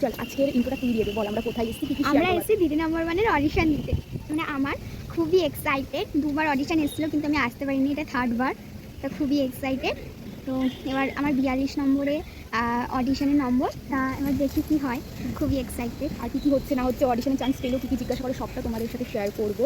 চল আজকের ইন্ট্রোটা তুই দিয়ে দে বল আমরা কোথায় এসেছি কি আমরা এসেছি দিদি নম্বর ওয়ানের অডিশন দিতে মানে আমার খুবই এক্সাইটেড দুবার অডিশন এসেছিল কিন্তু আমি আসতে পারিনি এটা থার্ড বার তো খুবই এক্সাইটেড তো এবার আমার বিয়াল্লিশ নম্বরে অডিশনের নম্বর তা এবার দেখি কি হয় খুবই এক্সাইটেড আর কি কি হচ্ছে না হচ্ছে অডিশনের চান্স পেল কি কি জিজ্ঞাসা করে সবটা তোমাদের সাথে শেয়ার করব।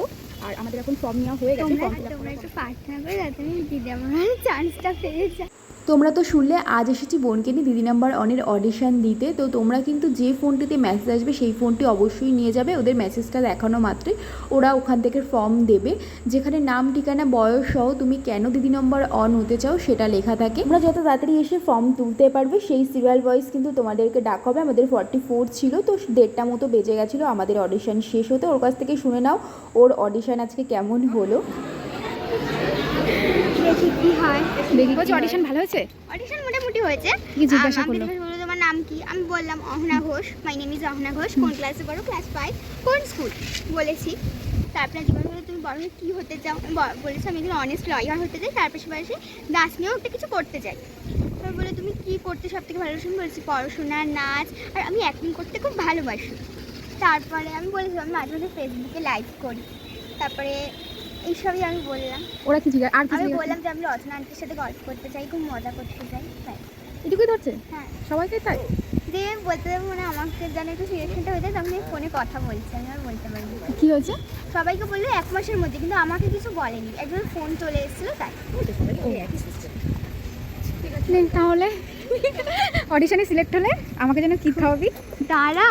আর আমাদের এখন ফর্ম নেওয়া হয়ে গেছে তোমরা একটু প্রার্থনা করে যাতে আমি দিদি আমার চান্সটা পেয়ে যাই। তোমরা তো শুনলে, আজ এসেছি বোনকে নিয়ে, দিদি নাম্বার অনের অডিশন দিতে। তো তোমরা কিন্তু যে ফোনটিতে মেসেজ আসবে, সেই ফোনটি অবশ্যই নিয়ে যাবে। ওদের মেসেজটা দেখানো মাত্রই। ওরা ওখান থেকে ফর্ম দেবে। যেখানে নাম, ঠিকানা, বয়স সহ তুমি কেন দিদি নম্বর অন হতে চাও, সেটা লেখা থাকে। তোমরা যত তাড়াতাড়ি এসে ফর্ম তুলতে পারবে, সেই সিরিয়াল ওয়াইজ কিন্তু তোমাদেরকে ডাক হবে। আমাদের ফর্টি ফোর ছিল, তো দেড়টা মতো বেজে গেছিল। আমাদের অডিশন শেষ হতে, ওর কাছ থেকে শুনে নাও, ওর অডিশন আজকে কেমন হলো। দেখি কি দেখি বলছি অডিশন ভালো হয়েছে? অডিশন মোটামুটি হয়েছে। কি জিজ্ঞাসা করল? তোমার নাম কি? আমি বললাম Ahana Ghosh. My name is Ahana Ghosh. কোন ক্লাসে পড়ো? ক্লাস ফাইভ কোন স্কুল বলেছি। তারপরে তুমি বড় হয়ে কী হতে চাও? বলেছি আমি একজন অনেস্ট লয়ার হতে চাই। তার পাশাপাশি নিয়েও একটা কিছু করতে চাই। তারপর বলে তুমি কি করতে সব থেকে ভালোবাসো বলেছি পড়াশোনা নাচ। আর আমি অ্যাক্টিং করতে খুব ভালোবাসি। তারপরে আমি বলেছি আমি মাঝে মাঝে ফেসবুকে লাইভ করি। তারপরে এইসবই আমি বললাম। ওরা কি জিজ্ঞাসা আর কি আমি বললাম যে আমি রচনা আন্টির সাথে গল্প করতে চাই খুব মজা করতে চাই তাই এটুকুই ধরছে হ্যাঁ। সবাইকে তাই? যে বলতে যাব মানে আমাকে জানে একটু সিলেকশনটা হয়ে যায় তখন আমি ফোনে কথা বলছি আমি আর বলতে পারিনি কি হয়েছে? সবাইকে বলল এক মাসের মধ্যে কিন্তু আমাকে কিছু বলেনি। একজন ফোন চলে এসেছিল তাই। তাহলে অডিশনে সিলেক্ট হলে আমাকে যেন কি খাওয়াবি? দাঁড়া